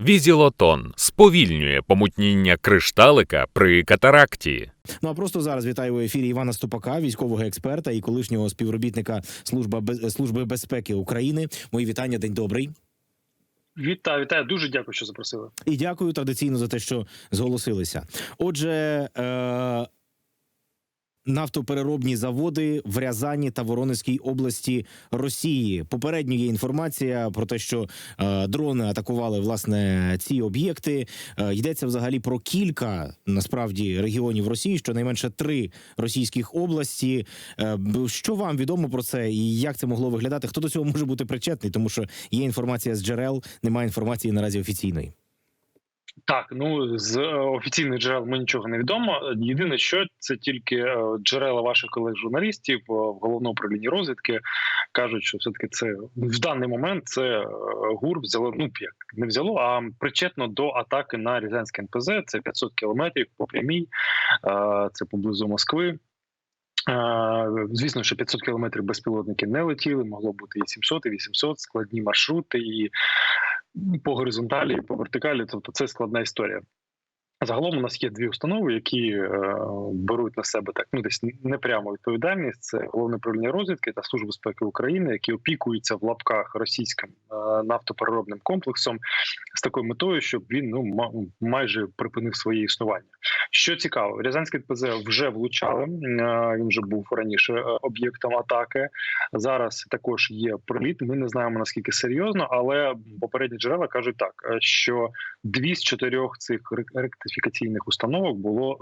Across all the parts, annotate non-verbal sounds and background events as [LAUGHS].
Візілотон сповільнює помутніння кришталика при катаракті. Ну а просто зараз вітаю в ефірі Івана Ступака, військового експерта і колишнього співробітника служби без служби безпеки України. Мої вітання, день добрий. Вітаю, вітаю. Дуже дякую, що запросили. І дякую традиційно за те, що зголосилися. Отже, е- нафтопереробні заводи в Рязані та Воронезькій області Росії. Попередньо є інформація про те, що е- дрони атакували власне ці об'єкти. Е- йдеться взагалі про кілька насправді регіонів Росії, щонайменше три російських області. Е, Що вам відомо про це, і як це могло виглядати? Хто до цього може бути причетний? Тому що є інформація з джерел, немає інформації наразі офіційної. Так, ну з е, офіційних джерел ми нічого не відомо. Єдине, що це тільки е, джерела ваших колег-журналістів е, в головному управлінні розвідки кажуть, що все таки це в даний момент це ГУР взяло. Ну як не взяло, а причетно до атаки на Рязанське НПЗ. Це 500 кілометрів по прямій, це поблизу Москви. Звісно, що 500 кілометрів безпілотники не летіли, могло бути і 700, і 800, складні маршрути, і по горизонталі, і по вертикалі. Тобто це складна історія. Загалом у нас є дві установи, які е, беруть на себе так ну десь непрямо відповідальність. Це головне управління розвідки та служба безпеки України, які опікуються в лапках російським е, нафтопереробним комплексом з такою метою, щоб він ну ма- майже припинив своє існування. Що цікаво, Рязанський ТПЗ вже влучали. е, Він вже був раніше е, об'єктом атаки. Зараз також є приліт. Ми не знаємо наскільки серйозно, але попередні джерела кажуть так, е, що дві з чотирьох цих рек- ректифікаційних установок було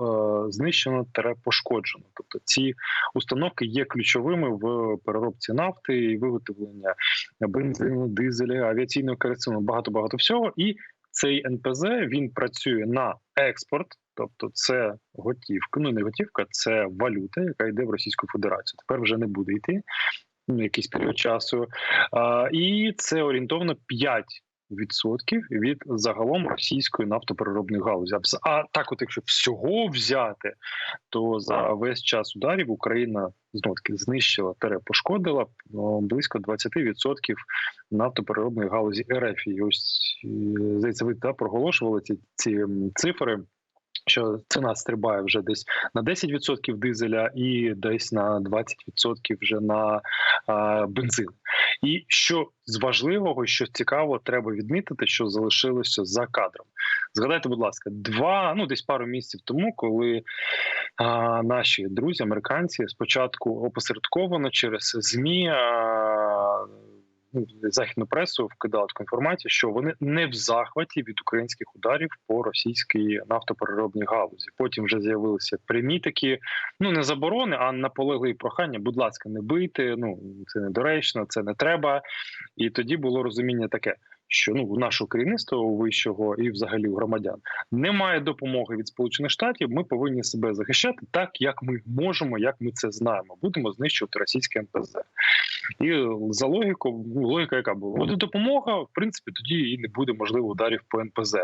е, знищено та пошкоджено. Тобто ці установки є ключовими в переробці нафти і виготовлення бензину, дизеля, авіаційного керосину, багато багато всього. І цей НПЗ він працює на експорт. Тобто це готівка, ну не готівка, це валюта, яка йде в Російську Федерацію. Тепер вже не буде йти ну, якийсь період часу. А, і це орієнтовно 5 відсотків від загалом російської нафтопереробної галузі. А так, от якщо всього взяти, то за весь час ударів Україна знову знищила тере пошкодила ну, близько 20% нафтопереробної галузі РФ. І ось е, здається, ви та проголошували ці, ці цифри. Що ціна стрибає вже десь на 10% дизеля і десь на 20% вже на а, бензин. І що з важливого, що цікаво, треба відмітити, що залишилося за кадром. Згадайте, будь ласка, два ну десь пару місяців тому, коли а, наші друзі, американці, спочатку опосередковано через змі. А, Західну пресу вкидали таку інформацію, що вони не в захваті від українських ударів по російській нафтопереробній галузі. Потім вже з'явилися прямі такі, ну не заборони, а наполегливі прохання. Будь ласка, не бийте. Ну це недоречно, це не треба. І тоді було розуміння таке, що ну у нашого керівництва вищого і взагалі у громадян немає допомоги від сполучених штатів. Ми повинні себе захищати так, як ми можемо, як ми це знаємо. Будемо знищувати російське НПЗ. І за логіку, ну, логіка, яка була буде допомога, в принципі, тоді і не буде можливо ударів по НПЗ.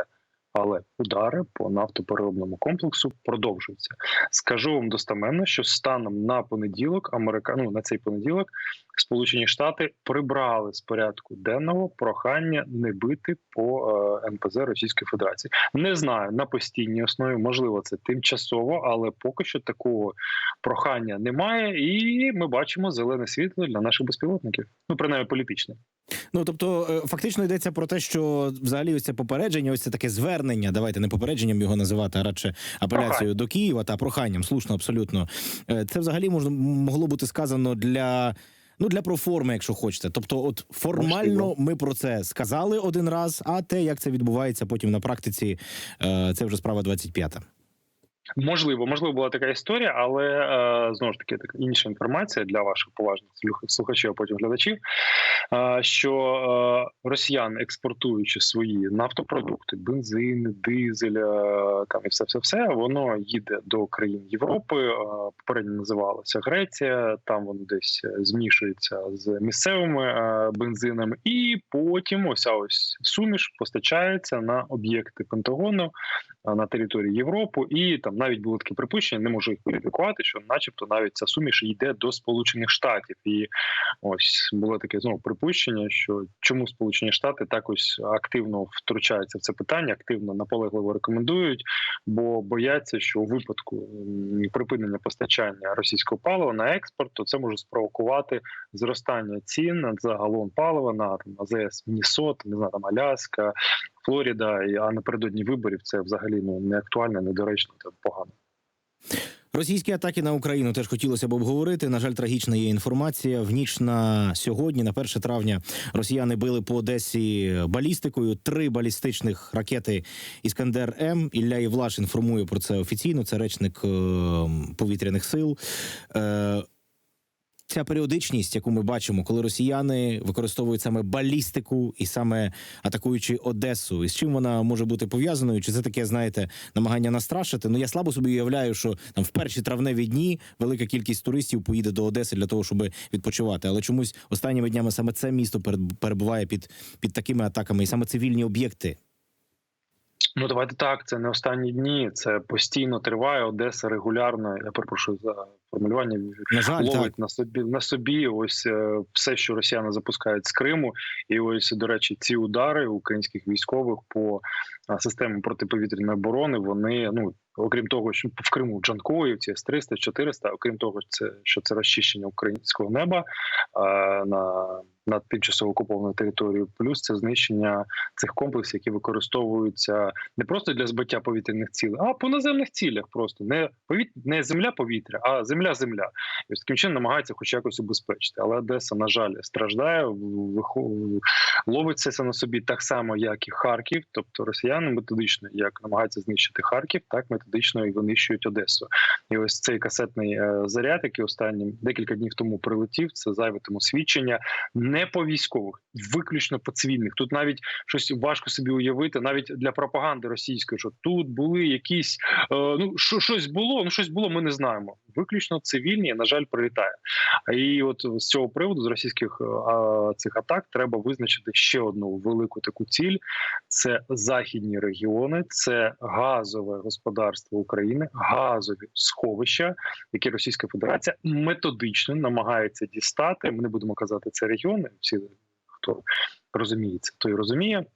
Але удари по нафтопереробному комплексу продовжуються. Скажу вам достеменно, що станом на понеділок, Америка... ну, на цей понеділок, Сполучені Штати прибрали з порядку денного прохання не бити по е, НПЗ Російської Федерації. Не знаю на постійній основі, можливо, це тимчасово, але поки що такого прохання немає, і ми бачимо зелене світло для наших безпілотників. Ну принаймні політичне. Ну тобто, е, фактично йдеться про те, що взагалі ось це попередження, ось це таке звернення. Давайте не попередженням його називати, а радше апеляцією до Києва та проханням. Слушно, абсолютно. Е, Це взагалі можна могло бути сказано для. Ну, для проформи, якщо хочете. Тобто, от формально ми про це сказали один раз, а те, як це відбувається потім на практиці, е, це вже справа 25-та. Можливо, можливо, була така історія, але е, знову ж таки така інша інформація для ваших поважних слухачів, а потім глядачів. е, Що е, росіяни, експортуючи свої нафтопродукти, бензин, дизель, е, там і все, все, все, воно їде до країн Європи. е, Попередньо називалося Греція. Там воно десь змішується з місцевими бензинами, і потім ось ця ось суміш постачається на об'єкти Пентагону на території Європи, і там навіть було таке припущення, не можу їх верифікувати, що, начебто, навіть ця суміш йде до Сполучених Штатів, і ось було таке знову припущення, що чому Сполучені Штати так ось активно втручаються в це питання, активно наполегливо рекомендують, бо бояться, що у випадку припинення постачання російського палива на експорт, то це може спровокувати зростання цін за галон палива на там АЗС Міннесота, не знаю, там Аляска, Флоріда. А напередодні виборів це взагалі ну не актуально, недоречно та погано. Російські атаки на Україну теж хотілося б обговорити. На жаль, трагічна є інформація. В ніч на сьогодні, на 1 травня, росіяни били по Одесі балістикою. Три балістичних ракети Іскандер М. Ілля Євлаш інформує про це офіційно. Це речник е, повітряних сил. Ця періодичність, яку ми бачимо, коли росіяни використовують саме балістику і саме атакуючи Одесу, і з чим вона може бути пов'язаною? Чи це таке, знаєте, намагання настрашити? Ну я слабо собі уявляю, що там в перші травневі дні велика кількість туристів поїде до Одеси для того, щоб відпочивати. Але чомусь останніми днями саме це місто перебуває під, під такими атаками, і саме цивільні об'єкти. Ну давайте так. Це не останні дні. Це постійно триває. Одеса регулярно. Я перепрошую за формулювання. На жаль, так. на собі на собі ось е, все, що росіяни запускають з Криму, і ось до речі, ці удари українських військових по а, системам протиповітряної оборони. Вони ну окрім того, що в Криму Джанкоївці С-300, 400, окрім того, це що це розчищення українського неба а, на тимчасово окупованою територією, плюс це знищення цих комплексів, які використовуються не просто для збиття повітряних цілей, а по наземних цілях. Просто не повіт... не земля повітря, а земля земля. І ось таким чином намагаються хоч якось убезпечити. Але Одеса, на жаль, страждає, ловиться це на собі так само, як і Харків. Тобто росіяни методично як намагаються знищити Харків, так методично і винищують Одесу. І ось цей касетний е, заряд, який останнім декілька днів тому прилетів, це зайве тому свідчення не по військових, виключно по цивільних. Тут навіть щось важко собі уявити, навіть для пропаганди російської, що тут були якісь е, ну що щось було, ну щось було, ми не знаємо. Виключно цивільні, на жаль, прилітає. І от з цього приводу з російських е, а, цих атак треба визначити ще одну велику таку ціль: це західні регіони, це газове господарство України, газові сховища, які Російська Федерація методично намагається дістати. Ми не будемо казати це регіони. Всі хто розуміється, той розуміє.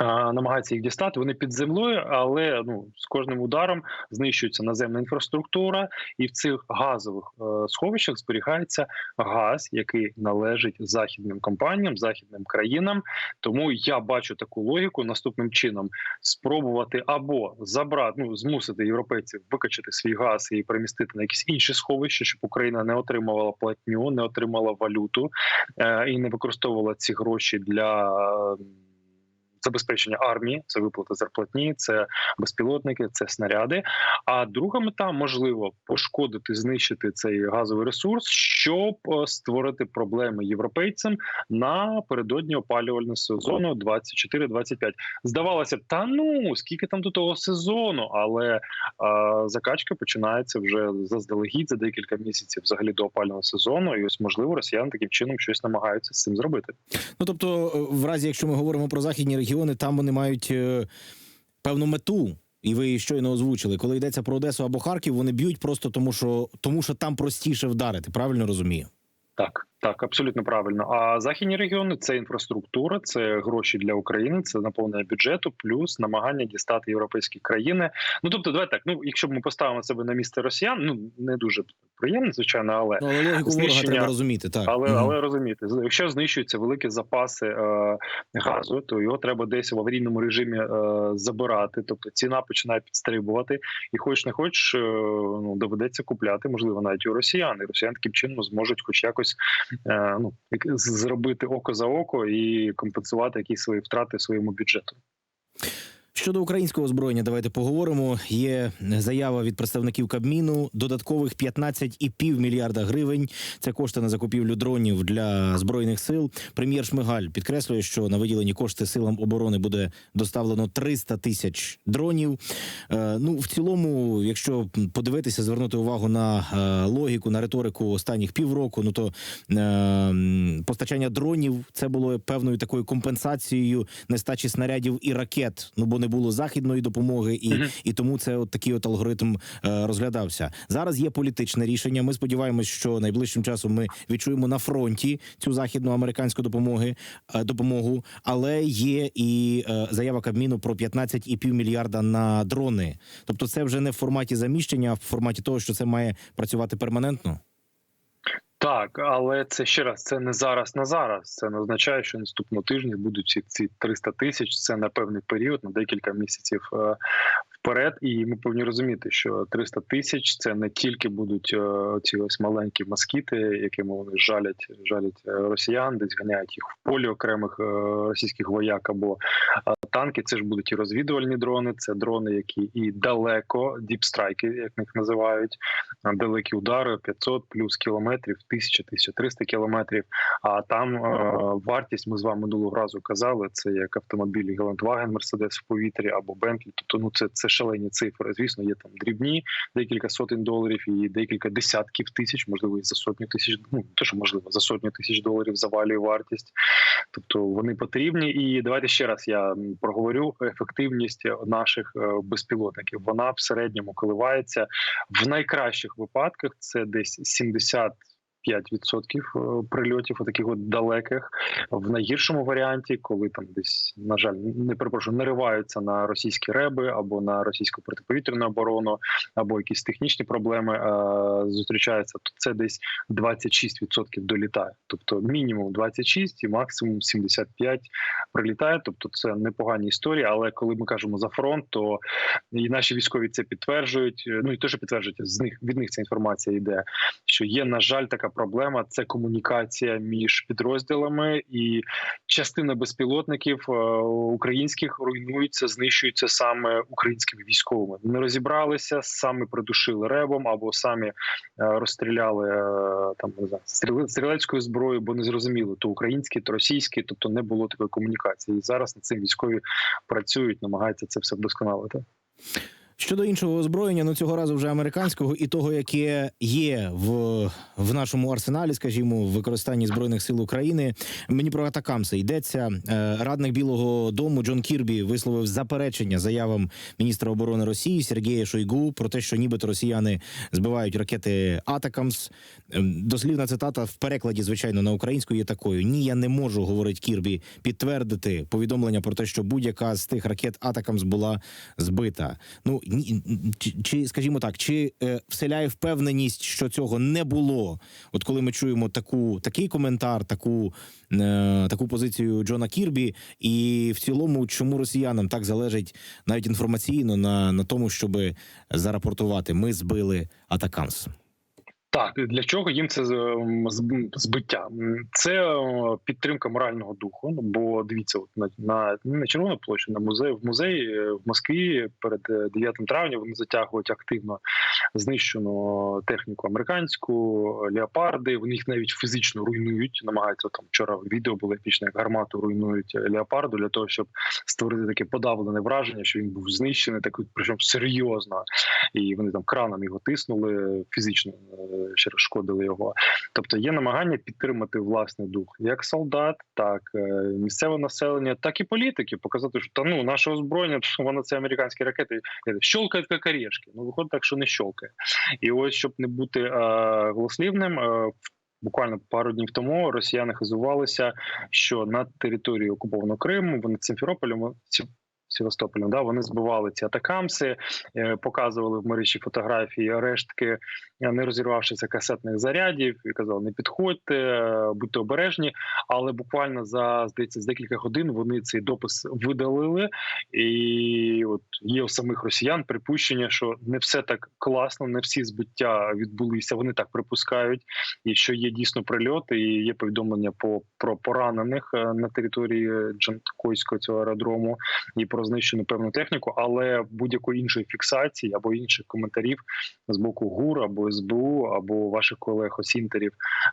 Намагаються їх дістати. Вони під землею, але ну з кожним ударом знищується наземна інфраструктура, і в цих газових е, сховищах зберігається газ, який належить західним компаніям, західним країнам. Тому я бачу таку логіку наступним чином: спробувати або забрати, ну змусити європейців викачати свій газ і перемістити на якісь інші сховища, щоб Україна не отримувала платню, не отримала валюту е, і не використовувала ці гроші для. Забезпечення армії, це виплата зарплатні, це безпілотники, це снаряди. А друга мета можливо пошкодити, знищити цей газовий ресурс, щоб е, створити проблеми європейцям напередодні опалювального сезону 24-25. Здавалося б, та ну скільки там до того сезону, але е, закачка починається вже заздалегідь за декілька місяців, взагалі до опалювального сезону. І ось можливо росіяни таким чином щось намагаються з цим зробити. Ну тобто, е, в разі, якщо ми говоримо про західні регіони, там вони мають е, певну мету. І ви її щойно озвучили, коли йдеться про Одесу або Харків, вони б'ють просто тому, що тому, що там простіше вдарити. Правильно розумію? Так, так, абсолютно правильно. А західні регіони це інфраструктура, це гроші для України, це наповнення бюджету, плюс намагання дістати європейські країни. Ну тобто, давай так. Ну, якщо б ми поставимо себе на місце росіян, ну не дуже приємно, звичайно, але Ну, але логіку Знищення- треба розуміти. Так але, Мгм. але розумієте, з- якщо знищуються великі запаси е, газу, то його треба десь в аварійному режимі е, забирати. Тобто ціна починає підстрибувати, і хоч не хоч, е, ну доведеться купляти, можливо, навіть у росіян. І росіян таким чином зможуть, хоч якось ну як- зробити око за око і компенсувати якісь свої втрати своєму бюджету. Щодо українського озброєння, давайте поговоримо. Є заява від представників Кабміну. Додаткових 15,5 мільярда гривень. Це кошти на закупівлю дронів для збройних сил. Прем'єр Шмигаль підкреслює, що на виділені кошти силам оборони буде доставлено 300 тисяч дронів. Е, ну в цілому, якщо подивитися, звернути увагу на е, логіку, на риторику останніх півроку, ну то е, постачання дронів це було певною такою компенсацією нестачі снарядів і ракет. Ну бо не було західної допомоги, і, Мгм. і тому це от такий от алгоритм е, розглядався. Зараз є політичне рішення. Ми сподіваємось, що найближчим часом ми відчуємо на фронті цю західну американську допомоги е, допомогу, але є і е, заява Кабміну про 15,5 мільярда на дрони. Тобто, це вже не в форматі заміщення, а в форматі того, що це має працювати перманентно. Так, але це ще раз, це не зараз на зараз. Це не означає, що наступного тижня будуть ці, ці 300 тисяч. Це на певний період, на декілька місяців е, вперед. І ми повинні розуміти, що 300 тисяч це не тільки будуть е, ці ось маленькі москіти, якими вони жалять, жалять е, росіян, десь ганяють їх в полі окремих російських вояк або танки. Це ж будуть і розвідувальні дрони, це дрони, які і далеко, діпстрайки, як їх називають, а, далекі удари 500 плюс кілометрів, 1000-1300 кілометрів. А там е, вартість, ми з вами минулого разу казали, це як автомобілі Гелендваген, Мерседес в повітрі або Бентлі. Тобто, ну це, це шалені цифри. Звісно, є там дрібні, декілька сотень доларів і декілька десятків тисяч, можливо, і за сотню тисяч. Ну то що можливо, за сотню тисяч доларів завалює вартість. Тобто вони потрібні. І давайте ще раз я проговорю ефективність наших е, безпілотників. Вона в середньому коливається в найкращих випадках. Це десь 70 5% е, прильотів, таких от далеких в найгіршому варіанті, коли там десь на жаль не перепрошую, нариваються на російські реби або на російську протиповітряну оборону, або якісь технічні проблеми е, зустрічаються, то це десь 26% долітає. Тобто мінімум 26 і максимум 75 прилітає. Тобто це непогані історії. Але коли ми кажемо за фронт, то і наші військові це підтверджують. Ну і те, що підтверджують з них від них ця інформація йде. Що є на жаль така проблема: це комунікація між підрозділами, і частина безпілотників е, українських руйнується, знищується саме українськими військовими. Не розібралися, самі придушили ребом або самі е, розстріляли е, там не знаю, стрілецькою зброєю, бо не зрозуміло, то українські, то російські, тобто не було такої комунікації. І зараз над цим військові працюють, намагаються це все вдосконалити. Щодо іншого озброєння, ну цього разу вже американського і того, яке є в, в нашому арсеналі, скажімо, в використанні збройних сил України. Мені про атакамси йдеться. Е, Радник Білого Дому Джон Кірбі висловив заперечення заявам міністра оборони Росії Сергія Шойгу про те, що нібито росіяни збивають ракети Атакамс. Ем, Дослівна цитата в перекладі, звичайно, на українську є такою: Ні, я не можу, говорить Кірбі, підтвердити повідомлення про те, що будь-яка з тих ракет Атакамс була збита. Ну чи, скажімо так, чи е, вселяє впевненість, що цього не було? От коли ми чуємо таку такий коментар, таку, е, таку позицію Джона Кірбі, і в цілому, чому росіянам так залежить навіть інформаційно на, на тому, щоб зарапортувати, ми збили Атакамс. Так, для чого їм це ем, збиття? Це е, підтримка морального духу. Ну, бо дивіться, от на на, на червону площу, на музей в музеї е, в Москві перед е, 9 травня вони затягують активно знищену техніку американську, леопарди. Вони їх навіть фізично руйнують. Намагаються там вчора відео було епічне, як гармату руйнують леопарду для того, щоб створити таке подавлене враження, що він був знищений, так причому серйозно і вони там краном його тиснули фізично е, ще розшкодили його. Тобто є намагання підтримати власний дух як солдат, так е, місцеве населення, так і політики. Показати, що та ну наше озброєння, [LAUGHS] воно це американські ракети, щолкають як орешки. Ну виходить так, що не щолкає. І ось щоб не бути е, голослівним. Е, Буквально пару днів тому росіяни хизувалися, що на території окупованого Криму вони Сімферополем Сі- Севастополем, да, вони збивали ці атакамси, е, показували в мережі фотографії рештки е, не розірвавшися касетних зарядів і казали: не підходьте, е, будьте обережні. Але буквально за здається, за декілька годин вони цей допис видалили. І от є у самих росіян припущення, що не все так класно, не всі збиття відбулися. Вони так припускають, і що є дійсно прильоти, і є повідомлення по про поранених е, на території Джанкойського цього аеродрому і про знищену певну техніку, але будь-якої іншої фіксації або інших коментарів з боку ГУР або СБУ, або ваших колег осінтерів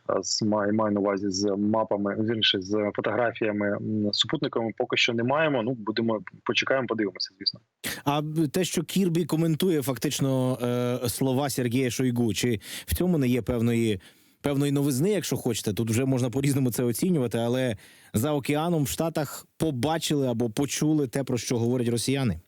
е, з маю, маю на увазі з мапами, вірніше з фотографіями супутниками, поки що не маємо. Ну будемо почекаємо, подивимося, звісно. А те, що Кірбі коментує фактично е, слова Сергія Шойгу, чи в цьому не є певної певної новизни, якщо хочете? Тут вже можна по-різному це оцінювати, але за океаном в Штатах побачили або почули те, про що говорять росіяни.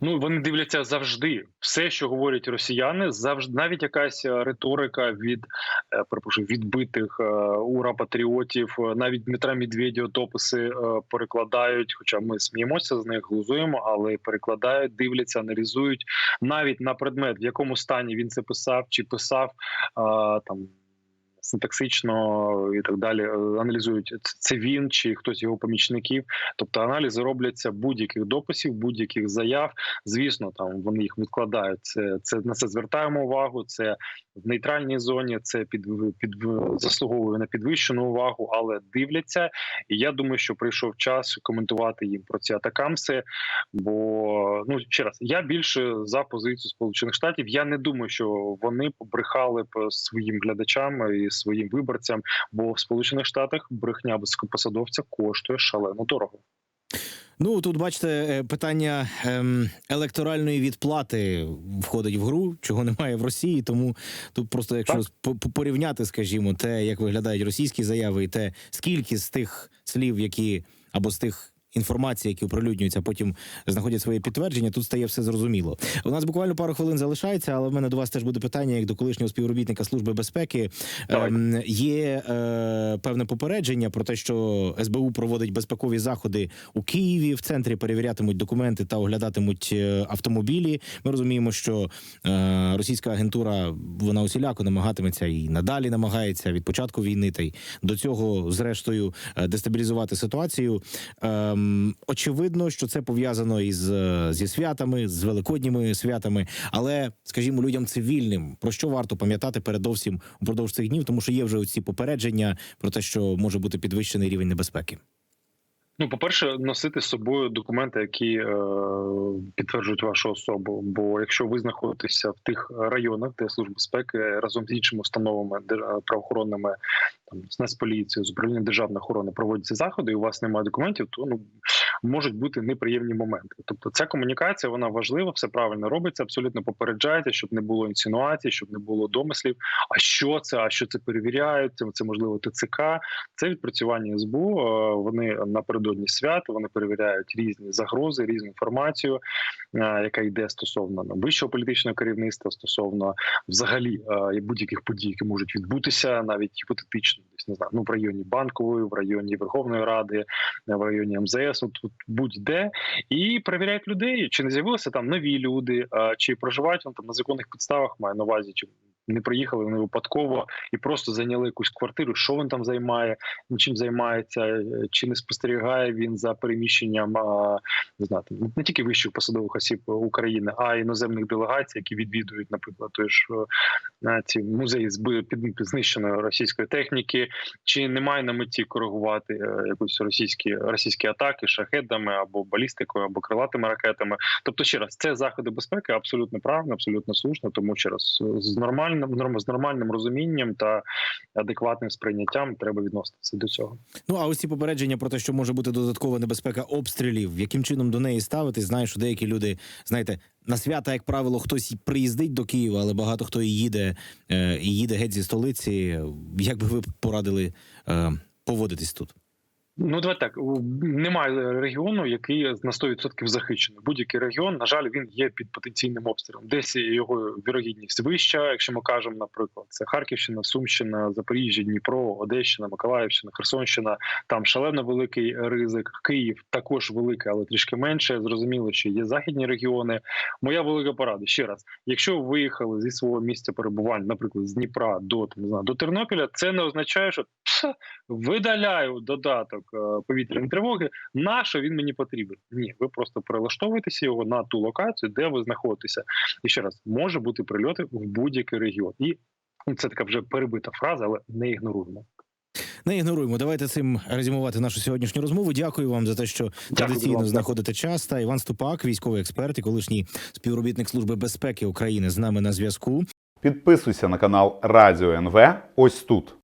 Ну вони дивляться завжди. Все, що говорять росіяни, завжди навіть якась е, риторика від е, відбитих е, ура патріотів, навіть Дмитра Медведєва дописи перекладають. Хоча ми сміємося з них, глузуємо, але перекладають, дивляться, аналізують навіть на предмет, в якому стані він це писав, чи писав там. Синтаксично і так далі е, аналізують це він чи хтось його помічників. Тобто аналізи робляться будь-яких дописів, будь-яких заяв. Звісно, там вони їх відкладають. Це це на це звертаємо увагу. Це в нейтральній зоні. Це під під заслуговує на підвищену увагу, але дивляться. І я думаю, що прийшов час коментувати їм про ці атакамси. Бо ну ще раз я більше за позицію Сполучених Штатів. Я не думаю, що вони побрехали б своїм глядачам і своїм виборцям. Бо в Сполучених Штатах брехня високопосадовця коштує шалено дорого. Ну тут бачите, е, питання ем, електоральної відплати входить в гру, чого немає в Росії. Тому тут просто, якщо по- по- порівняти, скажімо, те, як виглядають російські заяви, і те, скільки з тих слів, які або з тих. Інформації, які оприлюднюються, потім знаходять своє підтвердження. Тут стає все зрозуміло. У нас буквально пару хвилин залишається, але в мене до вас теж буде питання, як до колишнього співробітника служби безпеки. Ем, є е, певне попередження про те, що СБУ проводить безпекові заходи у Києві. В центрі перевірятимуть документи та оглядатимуть е, автомобілі. Ми розуміємо, що е, російська агентура вона усіляко намагатиметься і надалі намагається від початку війни та й до цього, зрештою, е, дестабілізувати ситуацію. Ем, очевидно, що це пов'язано із е, зі святами, з великодніми святами. Але, скажімо, людям цивільним про що варто пам'ятати передовсім упродовж цих днів, тому що є вже ці попередження про те, що може бути підвищений рівень небезпеки. Ну, по-перше, носити з собою документи, які е, підтверджують вашу особу. Бо якщо ви знаходитеся в тих районах, де служба безпеки разом з іншими установами дер- правоохоронними, там з Нацполіцією, з управлінням державної охорони проводяться заходи, і у вас немає документів, то ну можуть бути неприємні моменти. Тобто, ця комунікація вона важлива, все правильно робиться, абсолютно попереджається, щоб не було інсинуацій, щоб не було домислів. А що це? А що це перевіряють? Це, це можливо ТЦК. Це відпрацювання СБУ. е, Вони напередодні свят вони перевіряють різні загрози, різну інформацію, е, яка йде стосовно ну, вищого політичного керівництва, стосовно взагалі е, будь-яких подій, які можуть відбутися, навіть гіпотетично, десь не знаю, ну в районі банкової, в районі Верховної Ради, е, в районі МЗС, от, от будь-де, і перевіряють людей, чи не з'явилися там нові люди, а, чи проживають вони там на законних підставах, маю на увазі, чи не приїхали вони випадково і просто зайняли якусь квартиру. Що він там займає, чим займається, е, чи не спостерігає він за переміщенням не знаю, не тільки вищих посадових осіб України, а й іноземних делегацій, які відвідують, наприклад, той ж е, ці музеї з знищеної російської техніки, чи немає на меті коригувати е, якусь російські російські атаки шахедами або балістикою, або крилатими ракетами. Тобто, ще раз, це заходи безпеки абсолютно правильно, абсолютно слушно, тому ще раз з нормальним норм- з нормальним розумінням та адекватним сприйняттям треба відноситися до цього. Ну а ось ці попередження про те, що може бути додаткова небезпека обстрілів, яким чином до неї ставитись? Знаю, що деякі люди, знаєте, на свята, як правило, хтось приїздить до Києва, але багато хто і їде е, і їде геть зі столиці. Як би ви порадили е, поводитись тут? Ну, давай так немає регіону, який на 100% захищений. Будь-який регіон, на жаль, він є під потенційним обстрілом. Десь його вірогідність вища, якщо ми кажемо, наприклад, це Харківщина, Сумщина, Запоріжжя, Дніпро, Одещина, Миколаївщина, Херсонщина. Там шалено великий ризик. Київ також великий, але трішки менше. Зрозуміло, що є західні регіони. Моя велика порада ще раз: якщо ви виїхали зі свого місця перебування, наприклад, з Дніпра до там, не знаю, до Тернопіля, це не означає, що «Пф, видаляю додаток повітряної тривоги. На що він мені потрібен? Ні, ви просто перелаштовуєтеся його на ту локацію, де ви знаходитеся. І ще раз може бути прильоти в будь-який регіон. І це така вже перебита фраза, але не ігноруємо. Не ігноруємо. Давайте цим резюмувати нашу сьогоднішню розмову. Дякую вам за те, що традиційно вам. знаходите час. Та Іван Ступак, військовий експерт і колишній співробітник служби безпеки України, з нами на зв'язку. Підписуйся на канал Радіо НВ ось тут.